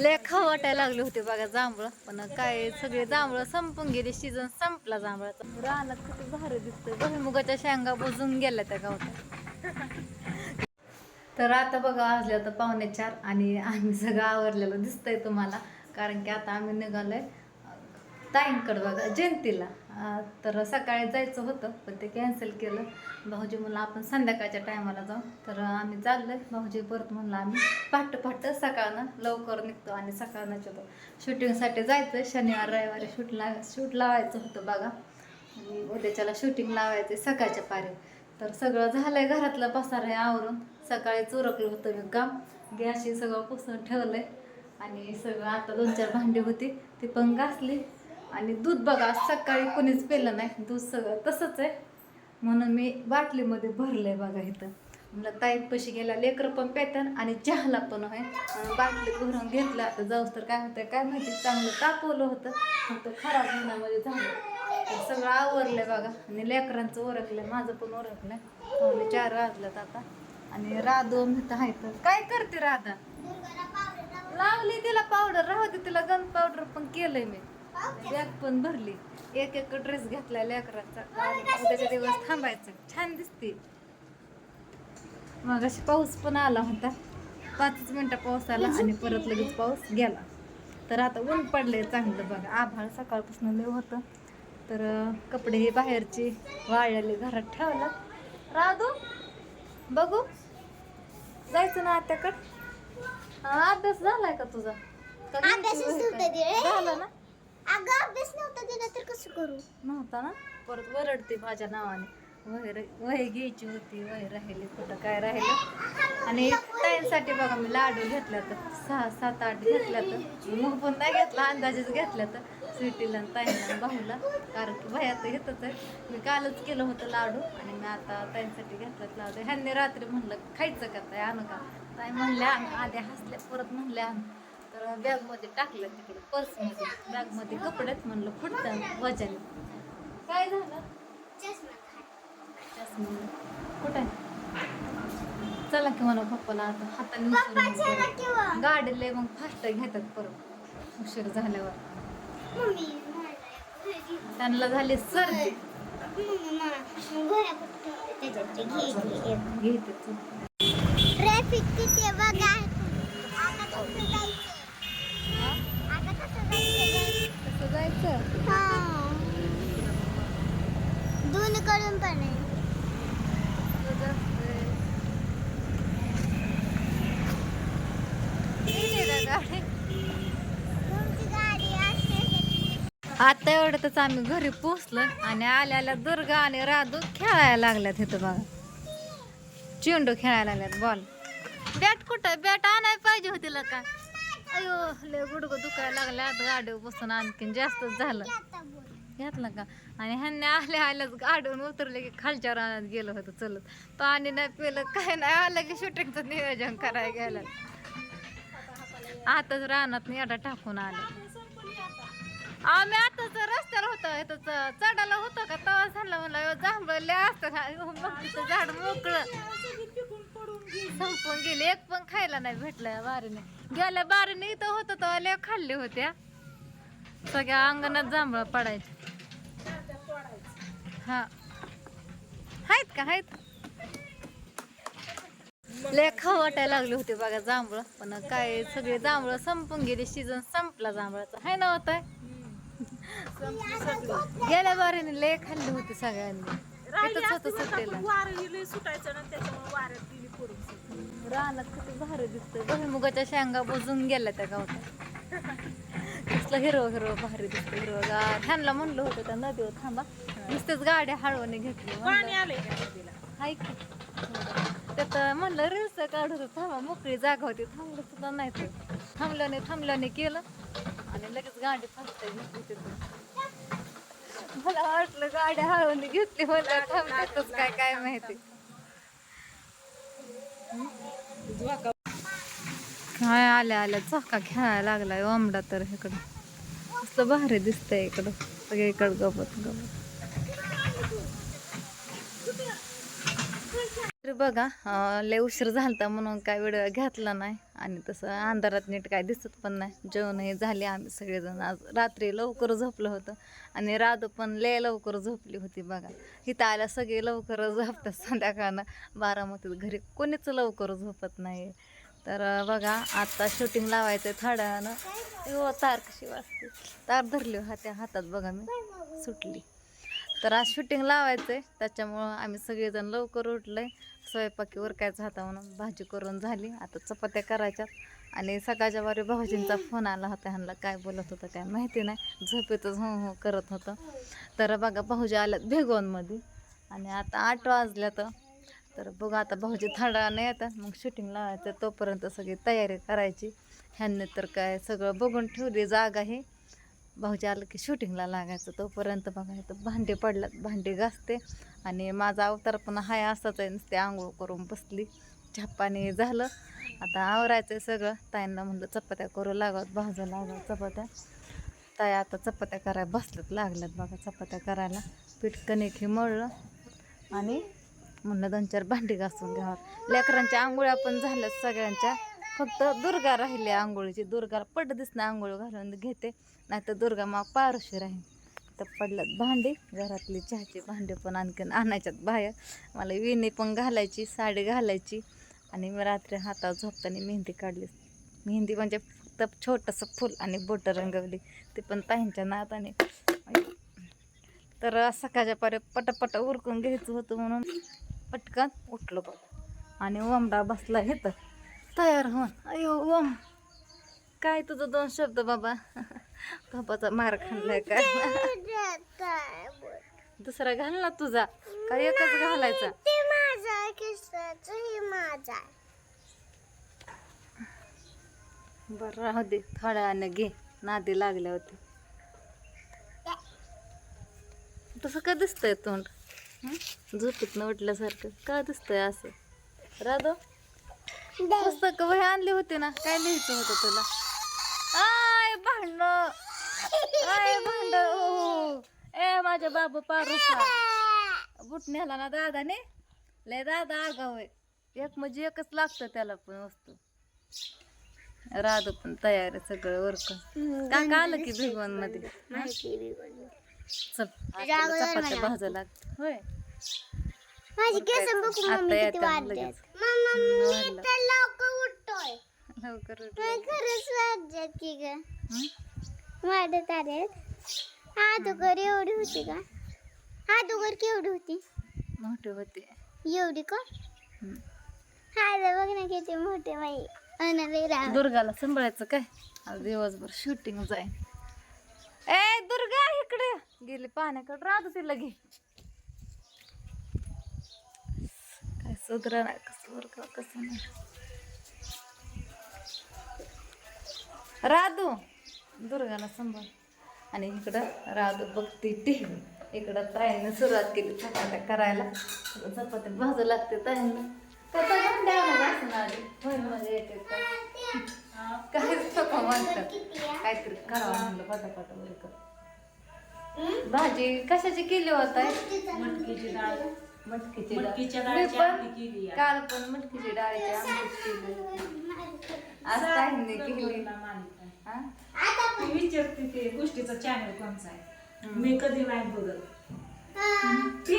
लय खाऊ वाटायला लागले होते बघा जांभळं. पण काय सगळे जांभळं संपून गेले सीझन संपला जांभळाचा. रानात किती भारी दिसतंय. भुईमुगाच्या शेंगा बुजून गेल्या त्या गावात. तर आता बघा वाजले आता पाहुणे चार आणि आम्ही सगळं आवरलेलं दिसतंय तुम्हाला. कारण की आता आम्ही निघालोय ताईंकडं बघा जयंतीला. तर सकाळी जायचं होतं पण ते कॅन्सल केलं. भाऊजी म्हणलं आपण संध्याकाळच्या टायमाला जाऊ. तर आम्ही चाललो भाऊजी परत म्हणलं आम्ही पाट पाट सकाळनं लवकर निघतो आणि सकाळनं येतो शूटिंगसाठी जायचं शनिवार रविवारी शूट लाव शूट लावायचं होतं बघा. आणि उद्याच्याला शूटिंग लावायचं सकाळच्या पारी. तर सगळं झालंय घरातलं पसार आहे आवरून. सकाळी चुरकलं होतं मी काम. गॅसही सगळं पुसून ठेवलंय. आणि सगळं आता दोन चार भांडी होती. ती पण घासली. आणि दूध बघा सकाळी कोणीच पेलं नाही. दूध सगळं तसंच आहे. म्हणून मी बाटलीमध्ये भरलंय बघा इथं. म्हणलं ताईत पैसे गेला लेकरं पण पेतन आणि चहाला पण आहे. बाटली भरून घेतलं आता जाऊस तर काय होतं काय माहिती चांगलं तापवलं होतं. फक्त खराब होण्यामध्ये झालं. सगळं आवरलंय बघा. आणि लेकरांचं ओरखलंय माझं पण ओरखलं पावणे चार वाजल्यात आता. आणि राधो म्हणत आहे तर काय करते राधा? लावली तिला पावडर राहू दे तिला गन पावडर पण केलंय मी. बॅग पण भरली. एक एक ड्रेस घेतलाय लेकरांचा. उद्याच्या दिवस थांबायचं. छान दिसते. मग अशी पाऊस पण आला होता. पाचच मिनिटं पाऊस आला आणि परत लगेच पाऊस गेला. तर आता ऊन पडलंय चांगलं बघा. आभाळ सकाळपासून लय होतं. तर कपडे हे बाहेरचे वाळलेले घरात ठेवला. राधू बघू. जायचं ना आत्याकडे? हा, अभ्यास झालाय का तुझा. झाला ना? अगं अभ्यास नव्हता दिला तर कसं करू? नव्हता ना? परत वरडते माझ्या नावाने. वही वही घ्यायची होती वही राहिली कुठं काय राहिलं? आणि ताईंसाठी बघा मी लाडू घेतल्या तर सहा सात आठ घेतल्या तर मग पण नाही घेतला अंदाजेच घेतल्या तर स्वीटीला आणि ताईंना भाऊला. कारण की भया तर घेतच आहे मी कालच केलं होतं लाडू आणि मी आता ताईंसाठी घेतलं लाडू. ह्यांनी रात्री म्हणलं खायचं का ताई? आणू का? ताई म्हणल्या आम्ही आधी हसल्या परत म्हणल्या आणू तर बॅगमध्ये टाकलं तिकडे पर्समध्ये बॅगमध्ये कपड्यात म्हणलं फुटतं वजन. काय झालं? कुठे चला की म्हणा पप्पाला आता हाताने उचलून बरं. गाडी लय मग फास्ट घेतात परत. उशीर झाल्यावर. मम्मी त्यांना झाली सर्दी घेते. तू ट्रॅफिक किती बघा आता कसं जायचं आता कसं जायचं कसं जायचं हा दोन्हीकडून पण आहे. आता एवढ्यातच आम्ही घरी पोचलो आणि आल्या आल्या दुर्गा आणि राधू खेळायला लागल्यात इथं बघा. चेंडू खेळायला लागल्यात बॉल बॅट कुठं? बॅट आणायला पाहिजे होती का अयो लय गुडगं दुखायला लागल्यात. गाडीवर बसून आणखीन जास्तच झालं. घेतला का? आणि ह्यांनी आल्या आल्याच गाडून उतरले की खालच्या रानात गेलं होतं चलत. पाणी नाही पिलं काय नाही आलं की शूटिंगचं नियोजन करायला गेलं. आताच रानात एडा टाकून आलं. आम्ही आताच रस्त्याला होतो इथं च- चढायला होतो का? तवा झालं म्हणलं जांभळले असतं का? झाड मोकळं. संपून गेले एक पण खायला नाही भेटलं बारीने. गेल्या बारीने इथं होतं तेव्हा लय खाल्ले होत्या. सगळ्या अंगणात जांभळं पडायचे. हा. आहेत का? आहेत. लय खाऊ वाटायला लागले होते बघा जांभळं. पण काय सगळे जांभळं संपून गेले. सीझन संपला जांभळाचा. हाय ना होत गेल्या बारीने लय खाल्ली होती सगळ्यांनी. सुटायचं रानात किती भारी दिसतंय. भुईमुगाच्या शेंगा बुजून गेल्या त्या गावात. कसलं हिरवं हिरवं भारी दिसतं हिरवं ह्यांना म्हणलं होतं त्या नदीवर थांबा. नुसतेच गाड्या हळवणे घेतली पाणी नदीला. हाय की. त्यात म्हणलं रील्स काढत होतं, थांबा मोकळी जागा होती. थांबलं सुद्धा नाही तर. थांबलं नाही थांबलं नाही केलं. आणि लगेच गाडी फास्ट घेतली तिथून. मला वाटलं गाडी हळवणी घेतली म्हणलं थांबतातच काय काय माहिती. काय आल्या आल्या चक्का खेळायला लागलाय ओमडा तर इकडं. मस्त भारी दिसतंय इकडं. सगळीकडं गवत गवत तर बघा अं, लय उशीर झालता म्हणून काय वेळ घातला नाही. आणि तसं अंधारात नीट काय दिसत पण नाही. जेवणही झाले आम्ही सगळेजण. आज रात्री लवकर झोपलं होतं. आणि राधू पण लय लवकर झोपली होती बघा. इथं आल्या सगळे लवकर झोपतात संध्याकाळनं. बारामतीत घरी कोणीच लवकर झोपत नाही तर बघा आता शूटिंग लावायचं आहे हो तार कशी वाजते. तार धरली हा त्या हातात बघा मी सुटली. तर आज शूटिंग लावायचं आहे त्याच्यामुळं आम्ही सगळेजण लवकर उठलोय. स्वयंपाकी उरकायचं होता म्हणून भाजी करून झाली. आता चपात्या करायच्या आणि सकाळच्या वारी भाऊजींचा फोन आला होता. ह्यांना काय बोलत होतं काय माहिती नाही. झोपेतच हो हो करत होतं. तर बघा भाऊजी आल्यात भेगवनमध्ये आणि आता आठ वाजल्या तर तर बघा आता भाऊजी थंडा येतात मग शूटिंग लावायचं. तोपर्यंत सगळी तयारी करायची. ह्यांनी तर काय सगळं बघून ठेवली जागा हे. भाऊजी आलं की शूटिंगला लागायचं. तोपर्यंत बघा भांडे पडल्यात. भांडे घासते. आणि माझा अवतार पण हाय असाच आहे. नुसते आंघोळ करून बसली. चहा झालं. आता आवरायचं आहे सगळं. ताईंना म्हणलं चपात्या करू लागत. भाजू लागत चपात्या. ताई आता चपात्या करायला बसल्यात. लागल्यात बघा चपात्या करायला. पीठ कणिक हे मळलं. आणि म्हणलं दोन चार भांडी घासून घ्यावं. लेकरांच्या आंघोळ्या पण झाल्यात सगळ्यांच्या. फक्त दुर्गा राहिली आंघोळीची. दुर्गाला पट दिसणं आंघोळ घालून घेते. नाहीतर दुर्गा मग पारशी राहील तर पडल्यात भांडी. घरातली चहाची भांडी पण आणखीन आणायच्यात बाहेर. मला विणी पण घालायची साडी घालायची. आणि मी रात्री हातावर झोपताना मेहंदी काढली. मेहंदी म्हणजे फक्त छोटंसं फूल आणि बोटं रंगवली. ते पण ताईंच्या नाताने तर सकाळच्या पारे पटपट उरकून घ्यायचं होतं म्हणून पटकन उठलो बघ. आणि ओमडा बसला घेतं तयार होऊन. अयो ओम. काय तुझं दोन शब्द बाबा? बाबाचा मार खाल्लाय काय दुसरा घाल ना तुझा? काय एकच घालायचा? हे बरं राहू दे. थोड्या वेळानं घे. नादी लागल्या होती. तसं का दिसतंय तोंड? हं? झोपेतनं उठल्यासारखं. का दिसतंय असं? राधो पुस्तक वही आणली होती ना? काय लिहायचं होतं तुला? आय भांडण. आय भांड ओ ए माझ्या बाबू पारुसा बुट नेला ना दादाने. लय दादा आगाव एक म्हणजे एकच लागतं त्याला पण वस्तू. राधू पण तयार आहे सगळं वरक काका आलं की भिगवणमध्ये चल आपल्याला चपात्या भाजा लागत होय. माझी केस बघू आता? मम्मी किती येतात वाढल्यात लगेच. मम्मा मी वाढलं. तर लवकर उठतोय. लवकर उठ. नाही खरंच वाढल्यात की ग. हं? वाढत आल्यात आदोगर एवढी होती का आदोगर केवढी होती? मोठे होते. एवढी का? हं. बघ ना किती मोठे बाई. दुर्गाला सांभाळायचं काय? दिवसभर शूटिंग इकडे गेली पाण्याकडे राहतो तिला घे काय सुधरा नाही कसं बरं कसं नाही. राधू दुर्गाला सांभाळ. आणि इकडं राधू बघते टीव्ही इकडं ताईनं सुरुवात केली चपात्या करायला. चपात्या भाजू लागते ताईनं. काहीच म्हणतात. काहीतरी करावं म्हणलं पटापट बरं भाजी कशाची केली होत मटकीची डाळ मटकीची मटकीच्या डाळ. मी डाळीची पण आमटी केली आहे. काल पण मटकीची डाळीची आमटीच केली. आज ताईंनी केली. हा? ती विचारते ते गोष्टीचा चॅनल कोणचा आहे मी कधी नाही बघत ती